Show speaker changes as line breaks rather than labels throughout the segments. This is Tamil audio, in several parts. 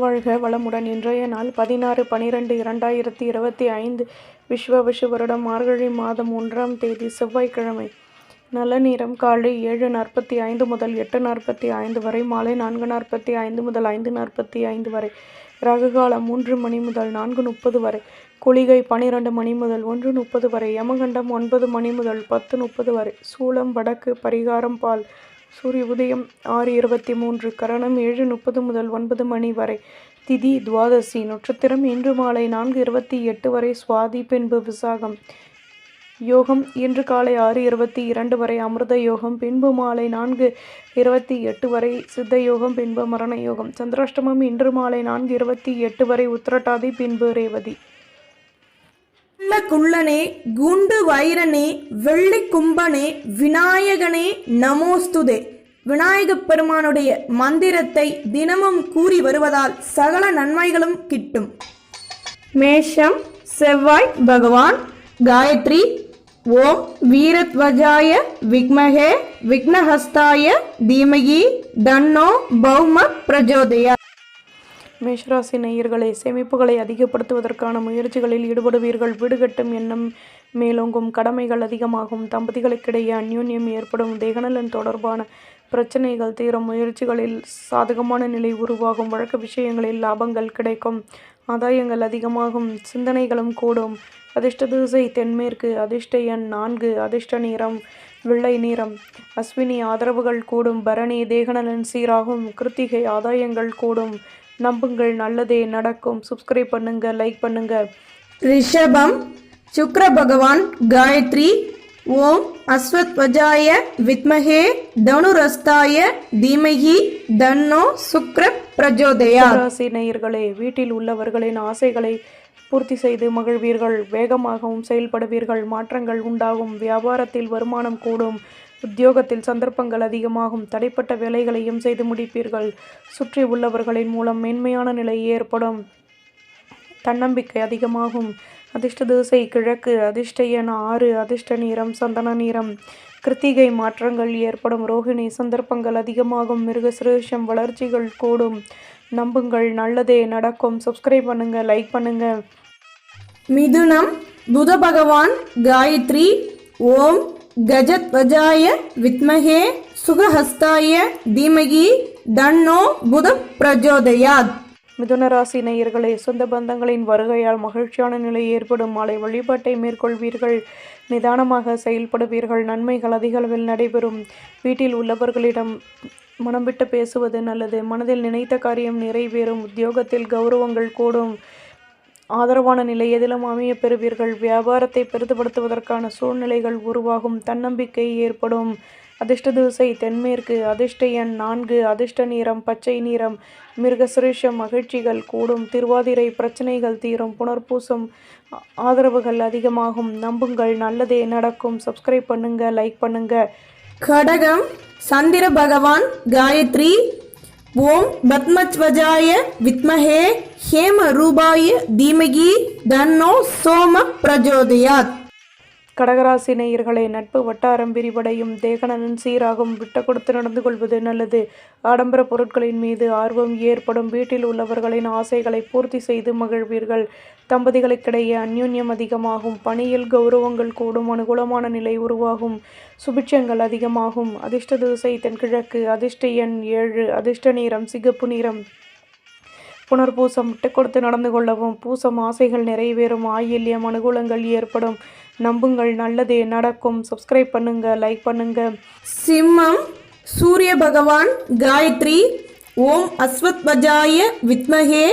வாழ்க வளமுடன். இன்றைய நாள் பதினாறு பனிரெண்டு இரண்டாயிரத்தி இருபத்தி ஐந்து. விஸ்வவசு வருடம் மார்கழி மாதம் ஒன்றாம் தேதி செவ்வாய்க்கிழமை. நல்ல நேரம் காலை ஏழு நாற்பத்தி ஐந்து முதல் எட்டு நாற்பத்தி ஐந்து வரை மாலை நான்கு நாற்பத்தி ஐந்து முதல் ஐந்து நாற்பத்தி ஐந்து வரை ராகு காலம் மூன்று மணி முதல் நான்கு முப்பது வரை குளிகை பனிரெண்டு மணி முதல் ஒன்று முப்பது வரை யமகண்டம் ஒன்பது மணி முதல் பத்து முப்பது வரை சூளம் வடக்கு பரிகாரம் பால் சூரிய உதயம் ஆறு இருபத்தி மூன்று கரணம் ஏழு முப்பது முதல் ஒன்பது மணி வரை. திதி துவாதசி நட்சத்திரம் இன்று மாலை நான்கு இருபத்தி எட்டு வரை சுவாதி பின்பு விசாகம். யோகம் இன்று காலை ஆறு இருபத்தி இரண்டு வரை அமிர்த யோகம் பின்பு மாலை நான்கு இருபத்தி எட்டு வரை சித்த யோகம் பின்பு மரண யோகம். சந்திராஷ்டமம் இன்று மாலை நான்கு இருபத்தி எட்டு வரை உத்திரட்டாதி பின்பு ரேவதி.
குள்ளனே குண்டு வைரனே வெள்ளி கும்பனே விநாயகனே நமோஸ்துதே. விநாயகப் பெருமானுடைய மந்திரத்தை தினமும் கூறி வருவதால் சகல நன்மைகளும் கிட்டும். மேஷம் செவ்வாய் பகவான் காயத்ரி ஓம் வீரத்வஜாய விக்மகே விக்னஹஸ்தாய தீமகி தன்னோ பௌம பிரஜோதயா.
மேஷராசி நேயர்களே சேமிப்புகளை அதிகப்படுத்துவதற்கான முயற்சிகளில் ஈடுபடுவீர்கள். வீடுகட்டும் எண்ணம் மேலோங்கும் கடமைகள் அதிகமாகும். தம்பதிகளுக்கிடையே அந்யோன்யம் ஏற்படும். தேகநலன் தொடர்பான பிரச்சனைகள் தீரும் முயற்சிகளில் சாதகமான நிலை உருவாகும். வழக்கு விஷயங்களில் லாபங்கள் கிடைக்கும். ஆதாயங்கள் அதிகமாகும். சிந்தனைகளும் கூடும். அதிர்ஷ்ட திசை தென்மேற்கு. அதிர்ஷ்ட எண் நான்கு. அதிர்ஷ்ட நிறம் வெள்ளை நிறம். அஸ்வினி ஆதரவுகள் கூடும். பரணி தேகநலன் சீராகும். கிருத்திகை ஆதாயங்கள் கூடும். நம்புங்கள். நல்லதே நடக்கும். சப்ஸ்கிரைப் பண்ணுங்க. லைக் பண்ணுங்க.
ரிஷபம் சுக்ர பகவான் காயத்ரி ஓம் அஸ்வத்வஜாய வித்மகே தனுரஸ்தாய தீமகி தன்னோ சுக்ர பிரஜோதயா
ராசி நேயர்களே வீட்டில் உள்ளவர்களின் ஆசைகளை பூர்த்தி செய்து மகிழ்வீர்கள். வேகமாகவும் செயல்படுவீர்கள். மாற்றங்கள் உண்டாகும். வியாபாரத்தில் வருமானம் கூடும். உத்தியோகத்தில் சந்தர்ப்பங்கள் அதிகமாகும். தடைப்பட்ட வேலைகளையும் செய்து முடிப்பீர்கள். சுற்றி உள்ளவர்களின் மூலம் மேன்மையான நிலை ஏற்படும். தன்னம்பிக்கை அதிகமாகும். அதிர்ஷ்ட திசை கிழக்கு அதிர்ஷ்ட எண் ஆறு அதிர்ஷ்ட நிறம் சந்தன நிறம். கிருத்திகை மாற்றங்கள் ஏற்படும். ரோகிணி சந்தர்ப்பங்கள் அதிகமாகும். மிருகசிரேஷம் வளர்ச்சிகள் கூடும். நம்புங்கள் நல்லதே நடக்கும். சப்ஸ்கிரைப் பண்ணுங்க லைக் பண்ணுங்க.
மிதுனம் புத பகவான் காயத்ரி. ஓம் கஜத்வஜாய வித்மகே சுகஹஸ்தாய தீமகி. தன்னோ புத பிரஜோதயாத்.
மிதுன ராசி நேயர்களே சொந்த பந்தங்களின் வருகையால் மகிழ்ச்சியான நிலை ஏற்படும். மாலை வழிபாட்டை மேற்கொள்வீர்கள் நிதானமாக செயல்படுவீர்கள் நன்மைகள் அதிகளவில் நடைபெறும். வீட்டில் உள்ளவர்களிடம் மனம் விட்டு பேசுவது நல்லது. மனதில் நினைத்த காரியம் நிறைவேறும். உத்தியோகத்தில் கௌரவங்கள் கூடும். ஆதரவான நிலை எதிலும் அமைய பெறுவீர்கள். வியாபாரத்தை பெரிதுபடுத்துவதற்கான சூழ்நிலைகள் உருவாகும். தன்னம்பிக்கை ஏற்படும். அதிர்ஷ்ட திசை தென்மேற்கு அதிர்ஷ்ட எண் நான்கு அதிர்ஷ்ட நிறம் பச்சை நிறம் மிருகசுரேஷம் மகிழ்ச்சிகள் கூடும் திருவாதிரை பிரச்சனைகள் தீரும் புனர்பூசம் ஆதரவுகள் அதிகமாகும். நம்புங்கள் நல்லதே நடக்கும். சப்ஸ்கிரைப் பண்ணுங்க லைக் பண்ணுங்க.
கடகம் சந்திர பகவான் காயத்ரி ஓம் பத்மஜ்வஜாய வித்மஹே ஹேம ரூபாய தீமகி தன்னோ சோம பிரஜோதயாத்.
கடகராசி நேயர்களே நட்பு வட்டாரம் விரிவடையும். தேகநலன் சீராகும். விட்ட கொடுத்து நடந்து கொள்வது நல்லது. ஆடம்பர பொருட்களின் மீது ஆர்வம் ஏற்படும். வீட்டில் உள்ளவர்களின் ஆசைகளை பூர்த்தி செய்து மகிழ்வீர்கள். தம்பதிகளுக்கிடையே அந்யோன்யம் அதிகமாகும். பணியில் கௌரவங்கள் கூடும். அனுகூலமான நிலை உருவாகும். சுபிட்சங்கள் அதிகமாகும். அதிர்ஷ்ட திசை தென்கிழக்கு அதிர்ஷ்ட எண் ஏழு. அதிர்ஷ்ட நிறம் சிகப்பு நிறம். புனர்பூசம். விட்டு கொடுத்து நடந்து கொள்ளவும் பூசம் ஆசைகள் நிறைவேறும். ஆயில்யம் அனுகூலங்கள் ஏற்படும். நம்புங்கள். நல்லதே நடக்கும். சப்ஸ்கிரைப் பண்ணுங்க லைக் பண்ணுங்க.
சிம்மம் சூரிய பகவான் காயத்ரி ஓம் அஸ்வத்வஜாய வித்மஹே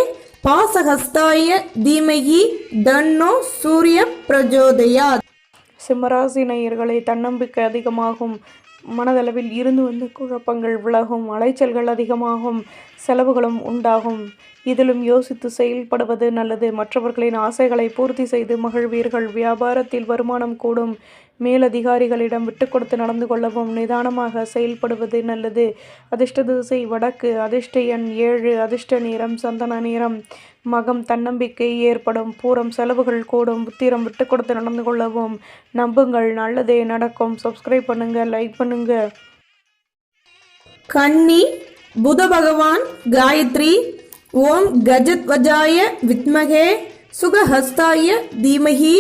பாசஹஸ்தாய தீமகி தன்னோ சூரிய பிரஜோதயாத்.
சிம்மராசி நேயர்களை தன்னம்பிக்கை அதிகமாகும். மனதளவில் இருந்து வந்து குழப்பங்கள் விலகும் அலைச்சல்கள் அதிகமாகும் செலவுகளும் உண்டாகும். இதிலும் யோசித்து செயல்படுவது நல்லது. மற்றவர்களின் ஆசைகளை பூர்த்தி செய்து மகிழ்வீர்கள். வியாபாரத்தில் வருமானம் கூடும். மேலதிகாரிகளிடம் விட்டு கொடுத்து நடந்து கொள்ளவும் நிதானமாக செயல்படுவது நல்லது. அதிர்ஷ்ட திசை வடக்கு. அதிர்ஷ்ட எண் ஏழு. அதிர்ஷ்ட நிறம் சந்தன நிறம். மகம் தன்னம்பிக்கை ஏற்படும். பூரம் செலவுகள் கூடும். புத்திரம் விட்டு கொடுத்து நடந்து கொள்ளவும். நம்புங்கள். நல்லதே நடக்கும். சப்ஸ்கிரைப் பண்ணுங்க. லைக் பண்ணுங்க.
கன்னி புத பகவான் காயத்ரி ஓம் கஜத்வஜாய வித்மகே சுகஹஸ்தாய தீமஹி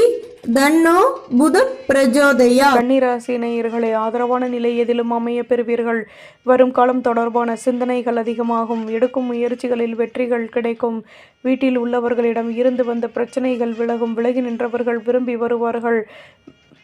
தன்னோ புத பிரஜோதயா
கன்னிராசி ஆதரவான நிலை எதிலும் அமைய பெறுவீர்கள். வரும் காலம் தொடர்பான சிந்தனைகள் அதிகமாகும். எடுக்கும் முயற்சிகளில் வெற்றிகள் கிடைக்கும். வீட்டில் உள்ளவர்களிடம் இருந்து வந்த பிரச்சனைகள் விலகும். விலகி நின்றவர்கள் விரும்பி வருவார்கள்.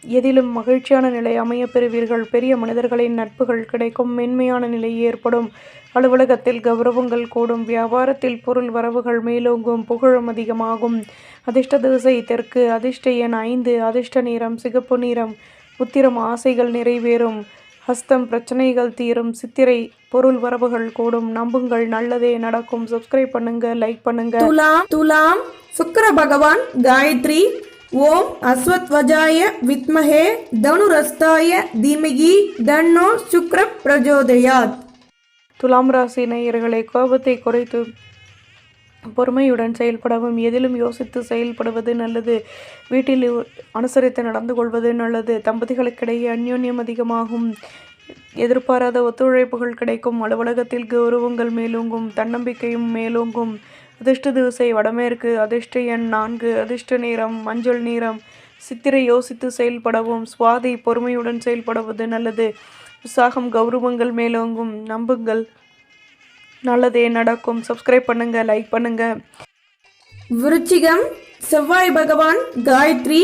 எதிலும் மகிழ்ச்சியான நிலை அமைய பெறுவீர்கள். பெரிய மனிதர்களின் நட்புகள் கிடைக்கும். மென்மையான நிலை ஏற்படும். அலுவலகத்தில் கௌரவங்கள் கூடும். வியாபாரத்தில் பொருள் வரவுகள் மேலோங்கும். புகழும் அதிகமாகும். அதிர்ஷ்ட திசை தெற்கு. அதிர்ஷ்ட எண் ஐந்து. அதிர்ஷ்ட நிறம் சிகப்பு நிறம். உத்திரம் ஆசைகள் நிறைவேறும். ஹஸ்தம் பிரச்சனைகள் தீரும். சித்திரை பொருள் வரவுகள் கூடும். நம்புங்கள். நல்லதே நடக்கும். சப்ஸ்கிரைப் பண்ணுங்க. லைக் பண்ணுங்க.
துலாம் துலாம். சுக்கிர பகவான் காயத்ரி. ஓம் அஸ்வத்வஜாய வித்மஹே தனுரஸ்தாய தீமகி தன்னோ சுக்ர பிரஜோதயாத்.
துலாம் ராசி நேயர்களை கோபத்தை குறைத்து பொறுமையுடன் செயல்படவும் எதிலும் யோசித்து செயல்படுவது நல்லது. வீட்டில் அனுசரித்து நடந்து கொள்வது நல்லது. தம்பதிகளுக்கிடையே அந்யோன்யம் அதிகமாகும். எதிர்பாராத ஒத்துழைப்புகள் கிடைக்கும். அலுவலகத்தில் கௌரவங்கள் மேலோங்கும். தன்னம்பிக்கையும் மேலோங்கும். அதிர்ஷ்ட திசை வடமேற்கு அதிர்ஷ்ட எண் நான்கு அதிர்ஷ்ட நேரம் மஞ்சள் நீரம் சித்திரை யோசித்து செயல்படவும் சுவாதி பொறுமையுடன் செயல்படுவது நல்லது. உற்சாகம் கௌரவங்கள் மேலோங்கும் நம்புங்கள். நல்லதே நடக்கும். சப்ஸ்கிரைப் பண்ணுங்க லைக் பண்ணுங்க.
விருச்சிகம் செவ்வாய் பகவான் காயத்ரி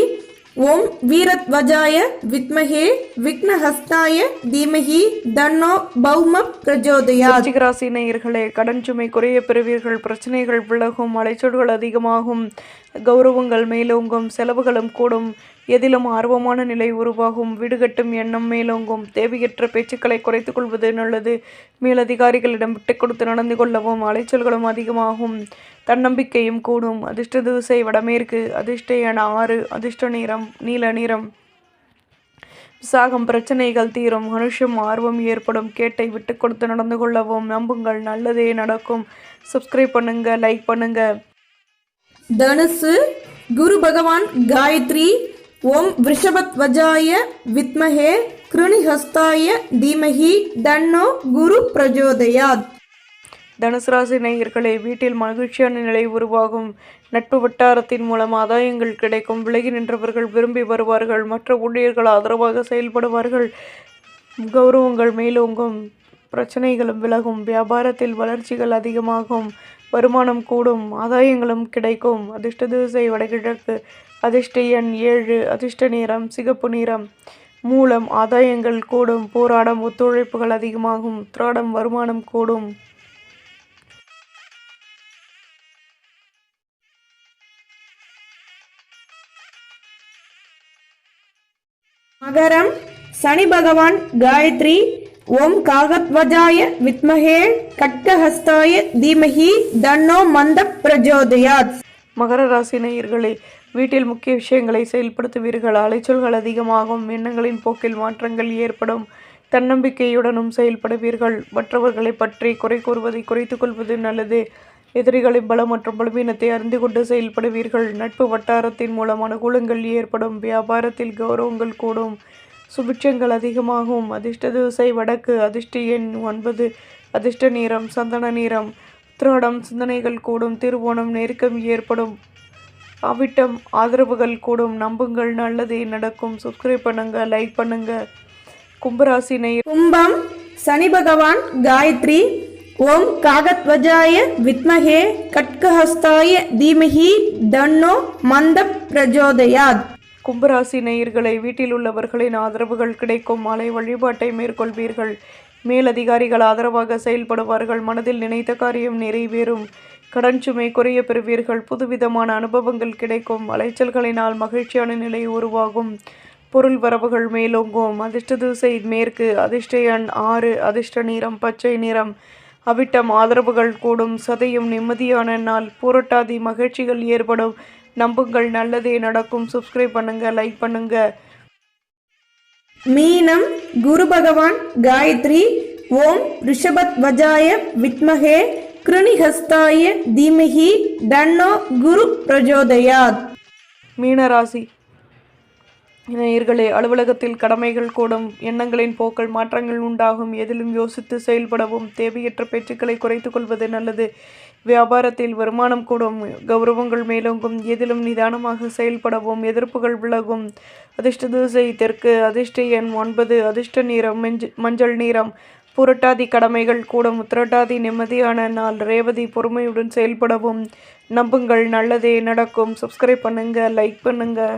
ஓம் வீரத்வஜாய வித்மஹே விக்னஹஸ்தாய தீமஹி தன்னோ பௌம
பிரஜோதயா ராசி நேயர்களே கடன் சுமை குறைய பெறுவீர்கள் பிரச்சனைகள் விலகும் அலைச்சொல்கள் அதிகமாகும். கௌரவங்கள் மேலோங்கும் செலவுகளும் கூடும். எதிலும் ஆர்வமான நிலை உருவாகும். வீடுகட்டும் எண்ணம் மேலோங்கும். தேவையற்ற பேச்சுக்களை குறைத்துக் கொள்வது நல்லது. மேலதிகாரிகளிடம் விட்டு கொடுத்து நடந்து கொள்ளவும் அலைச்சல்களும் அதிகமாகும். தன்னம்பிக்கையும் கூடும். அதிர்ஷ்ட திசை வடமேற்கு. அதிர்ஷ்ட என ஆறு. அதிர்ஷ்ட நிறம் நீல நிறம். விசாகம் பிரச்சனைகள் தீரும். மனுஷம் ஆர்வம் ஏற்படும். கேட்டை விட்டு கொடுத்து நடந்து கொள்ளவும். நம்புங்கள். நல்லதே நடக்கும். சப்ஸ்கிரைப் பண்ணுங்கள் லைக் பண்ணுங்கள்
தனுசு குரு பகவான் காயத்ரி ஓம் ரிஷபத்வஜாய வித்மஹே கிருணிஹஸ்தாய தீமஹி தன்னோ குரு பிரஜோதயாத்.
தனுசு ராசி நேயர்களே வீட்டில் மகிழ்ச்சியான நிலை உருவாகும். நட்பு வட்டாரத்தின் மூலம் ஆதாயங்கள் கிடைக்கும். விலகி நின்றவர்கள் விரும்பி வருவார்கள். மற்ற ஊழியர்கள் ஆதரவாக செயல்படுவார்கள். கௌரவங்கள் மேலோங்கும். பிரச்சனைகளும் விலகும். வியாபாரத்தில் வளர்ச்சிகள் அதிகமாகும். வருமானம் கூடும் ஆதாயங்களும் கிடைக்கும். அதிர்ஷ்ட திசை வடகிழக்கு அதிர்ஷ்ட எண் ஏழு அதிர்ஷ்ட நிறம் சிகப்பு நிறம். மூலம் ஆதாயங்கள் கூடும் போராடம் ஒத்துழைப்புகள் அதிகமாகும் திராடம் வருமானம் கூடும்.
மகரம் சனி பகவான் காயத்ரி ஓம் காகத்வஜாய வித்மகே கட்டஹஸ்தாய தீமஹி தன்னோ மந்த பிரஜோதயாத்.
மகர ராசி நேயர்களே வீட்டில் முக்கிய விஷயங்களை செயல்படுத்துவீர்கள்? அலைச்சொல்கள் அதிகமாகும் எண்ணங்களின் போக்கில் மாற்றங்கள் ஏற்படும் தன்னம்பிக்கையுடனும் செயல்படுவீர்கள். மற்றவர்களை பற்றி குறை கூறுவதை குறைத்து கொள்வது நல்லது. எதிரிகளின் பலம் மற்றும் பலவீனத்தை அறிந்து கொண்டு செயல்படுவீர்கள். நட்பு வட்டாரத்தின் மூலம் அனுகூலங்கள் ஏற்படும் வியாபாரத்தில் கௌரவங்கள் கூடும் சுபிட்சங்கள் அதிகமாகும். அதிர்ஷ்ட திசை வடக்கு அதிர்ஷ்ட எண் ஒன்பது அதிர்ஷ்ட நிறம் சந்தன நிறம். உத்திராடம் சிந்தனைகள் கூடும் திருவோணம் நெருக்கம் ஏற்படும். அவிட்டம் ஆதரவுகள் கூடும். நம்புங்கள் நல்லதே நடக்கும். சப்ஸ்கிரைப் பண்ணுங்க லைக் பண்ணுங்க. கும்பராசி
கும்பம் சனி பகவான் காயத்ரி. ஓம் காகத்வஜாய வித்மகே. கட்கஹஸ்தாய தீமஹி தன்னோ மந்த பிரஜோதயாத்.
கும்பராசி நேயர்களை வீட்டில் உள்ளவர்களின் ஆதரவுகள் கிடைக்கும். மாலை வழிபாட்டை மேற்கொள்வீர்கள். மேலதிகாரிகள் ஆதரவாக செயல்படுவார்கள். மனதில் நினைத்த காரியம் நிறைவேறும். கடன் சுமை குறைய பெறுவீர்கள். புதுவிதமான அனுபவங்கள் கிடைக்கும். அலைச்சல்களினால் மகிழ்ச்சியான நிலை உருவாகும். பொருள் வரவுகள் மேலோங்கும். அதிர்ஷ்ட திசை மேற்கு. அதிர்ஷ்ட எண் ஆறு. அதிர்ஷ்ட நிறம் பச்சை நிறம். அவிட்டம் ஆதரவுகள் கூடும். சதையும் நிம்மதியான நாள். பூரட்டாதி மகிழ்ச்சிகள் ஏற்படும். நம்புங்கள் நல்லதே நடக்கும். சப்ஸ்கிரைப் பண்ணுங்க லைக் பண்ணுங்க.
மீனம் குரு பகவான் காயத்ரி ஓம் ரிஷபத் வஜாய வித்மஹே கிருணிஹஸ்தாய தீமஹி தன்னோ குரு பிரஜோதயாத்.
மீனராசி நேயர்களே அலுவலகத்தில் கடமைகள் கூடும். எண்ணங்களின் போக்கள் மாற்றங்கள் உண்டாகும். எதிலும் யோசித்து செயல்படவும் தேவையற்ற பேச்சுக்களை குறைத்துக் கொள்வது நல்லது. வியாபாரத்தில் வருமானம் கூடும் கௌரவங்கள் மேலோங்கும் எதிலும் நிதானமாக செயல்படவும் எதிர்ப்புகள் விலகும். அதிர்ஷ்ட தூசை தெற்கு அதிர்ஷ்ட எண் ஒன்பது அதிர்ஷ்ட நிறம் மஞ்ச மஞ்சள் நிறம். புரட்டாதி கடமைகள் கூடும் உத்திரட்டாதி நிம்மதியான நாள். ரேவதி பொறுமையுடன் செயல்படவும். நம்புங்கள் நல்லதே நடக்கும். சப்ஸ்கிரைப் பண்ணுங்கள் லைக் பண்ணுங்கள்